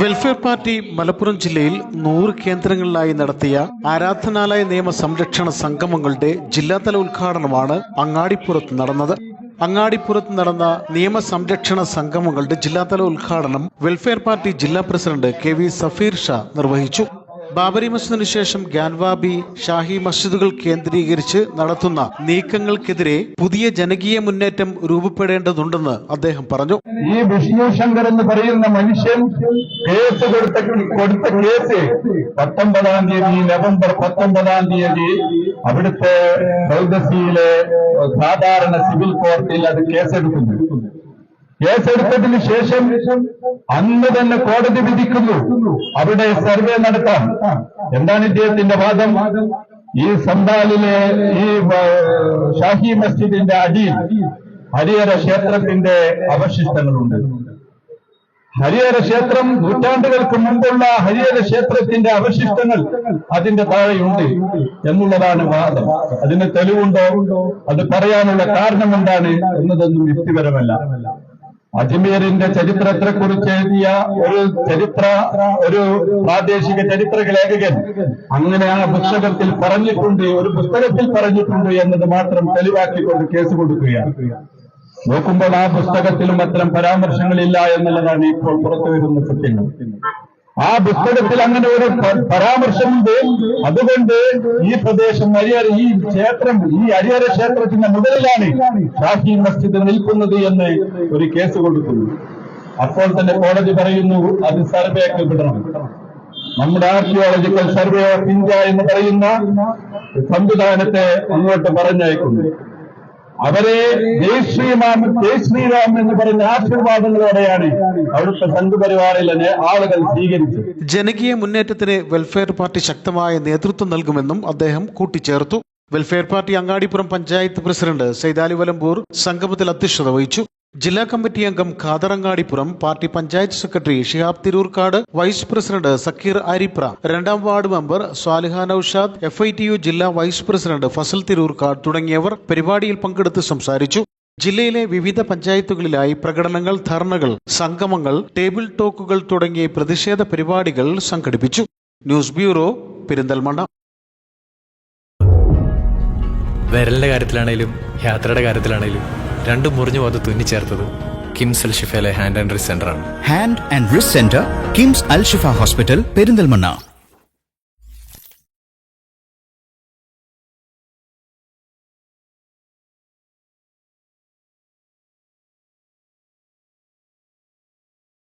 Welfare party Malappuram ജില്ലയിൽ നൂറ് കേന്ദ്രങ്ങളിലായി നടത്തിയ ആരാധനാലയ നിയമ സംരക്ഷണ സംഗമങ്ങളുടെ ജില്ലാതല ഉദ്ഘാടനമാണ് അങ്ങാടിപ്പുറത്ത് നടന്നത്. അങ്ങാടിപ്പുറത്ത് നടന്ന നിയമ സംരക്ഷണ സംഗമങ്ങളുടെ ജില്ലാതല ഉദ്ഘാടനം വെൽഫെയർ പാർട്ടി ജില്ലാ president K V Safeer Shah നിർവഹിച്ചു. ബാബരി മസ്ജിദിന് ശേഷം ഗ്യാൻവാബി ഷാഹി മസ്ജിദുകൾ കേന്ദ്രീകരിച്ച് നടത്തുന്ന നീക്കങ്ങൾക്കെതിരെ പുതിയ ജനകീയ മുന്നേറ്റം രൂപപ്പെടേണ്ടതുണ്ടെന്ന് അദ്ദേഹം പറഞ്ഞു. ഈ വിഷ്ണു ശങ്കർ എന്ന് പറയുന്ന മനുഷ്യൻ കേസ് കൊടുത്ത കൊടുത്ത കേസ് പത്തൊമ്പതാം തീയതി നവംബർ പത്തൊമ്പതാം തീയതി അവിടുത്തെ സൗദസിയിലെ സാധാരണ സിവിൽ കോടതിയിൽ അത് കേസെടുക്കുന്നു. കേസെടുത്തതിന് ശേഷം അന്ന് തന്നെ കോടതി വിധിക്കുന്നു. അവിടെ സർവേ നടത്താം. എന്താണ് ഇദ്ദേഹത്തിന്റെ വാദം? ഈ സന്താലിലെ ഈ ഷാഹി മസ്ജിദിന്റെ അടിയിൽ ഹരിഹര ക്ഷേത്രത്തിന്റെ അവശിഷ്ടങ്ങളുണ്ട്. ഹരിഹര ക്ഷേത്രം നൂറ്റാണ്ടുകൾക്ക് മുമ്പുള്ള ഹരിഹര ക്ഷേത്രത്തിന്റെ അവശിഷ്ടങ്ങൾ അതിന്റെ താഴെയുണ്ട് എന്നുള്ളതാണ് വാദം. അതിന് തെളിവുണ്ടോ? അത് പറയാനുള്ള കാരണം എന്താണ് എന്നതൊന്നും യുക്തിപരമല്ല. അജ്മീറിന്റെ ചരിത്രത്തെ കുറിച്ച് എഴുതിയ ഒരു ചരിത്ര ഒരു പ്രാദേശിക ചരിത്ര ലേഖകൻ അങ്ങനെ ആ പുസ്തകത്തിൽ പറഞ്ഞിട്ടുണ്ട് ഒരു പുസ്തകത്തിൽ പറഞ്ഞിട്ടുണ്ട് എന്നത് മാത്രം തെളിവാക്കിക്കൊണ്ട് കേസ് കൊടുക്കുകയാണ്. നോക്കുമ്പോൾ ആ പുസ്തകത്തിലും അത്തരം പരാമർശങ്ങളില്ല എന്നുള്ളതാണ് ഇപ്പോൾ പുറത്തു വരുന്ന സത്യങ്ങൾ. ആ പുസ്തകത്തിൽ അങ്ങനെ ഒരു പരാമർശമുണ്ട്. അതുകൊണ്ട് ഈ പ്രദേശം അരിയർ ഈ ക്ഷേത്രം ഈ ഹരിഹര ക്ഷേത്രത്തിന്റെ മുകളിലാണ് ഷാഹി മസ്ജിദ് നിൽക്കുന്നത് എന്ന് ഒരു കേസ് കൊടുക്കുന്നു. അപ്പോൾ തന്നെ കോടതി പറയുന്നു അത് സർവേ വിടണം. നമ്മുടെ ആർക്കിയോളജിക്കൽ സർവേ ഓഫ് ഇന്ത്യ എന്ന് പറയുന്ന സംവിധാനത്തെ അങ്ങോട്ട് പറഞ്ഞയക്കുന്നു. അവരെ ജയ് ശ്രീറാം ജയ് ശ്രീറാം എന്ന് പറയുന്ന ആശീർവാദങ്ങളോടെയാണ് അവിടുത്തെ സംഘപരിവാറിലെ ആളുകൾ സ്വീകരിച്ചത്. ജനകീയ മുന്നേറ്റത്തിന് വെൽഫെയർ പാർട്ടി ശക്തമായ നേതൃത്വം നൽകുമെന്നും അദ്ദേഹം കൂട്ടിച്ചേർത്തു. Welfare party Angadipuram panchayat president Saithali Valamboor സംഗമത്തിൽ അധ്യക്ഷത വഹിച്ചു. ജില്ലാ കമ്മിറ്റി അംഗം ഖാദറങ്ങാടിപ്പുറം party panchayat secretary Shihab Tirurkad vice president Sakkeer Aripra രണ്ടാം ward member Swaliha Noushad F I T U ജില്ലാ വൈസ് പ്രസിഡന്റ് ഫസൽ തിരൂർക്കാട് തുടങ്ങിയവർ പരിപാടിയിൽ പങ്കെടുത്ത് സംസാരിച്ചു. ജില്ലയിലെ വിവിധ പഞ്ചായത്തുകളിലായി പ്രകടനങ്ങൾ ധർണകൾ സംഗമങ്ങൾ ടേബിൾ ടോക്കുകൾ തുടങ്ങിയ പ്രതിഷേധ പരിപാടികൾ സംഘടിപ്പിച്ചു. News bureau Perinthalmanna. വിരലിന്റെ കാര്യത്തിലാണേലും യാത്രയുടെ കാര്യത്തിലാണേലും രണ്ടും മുറിഞ്ഞു പോകാതെ തുന്നിച്ചേർത്തത് കിംസ് അൽ ഷിഫയിലെ ഹാൻഡ് ആൻഡ് റിസ് ആണ്. Hand and wrist centre KIMS Al Shifa hospital Perinthalmanna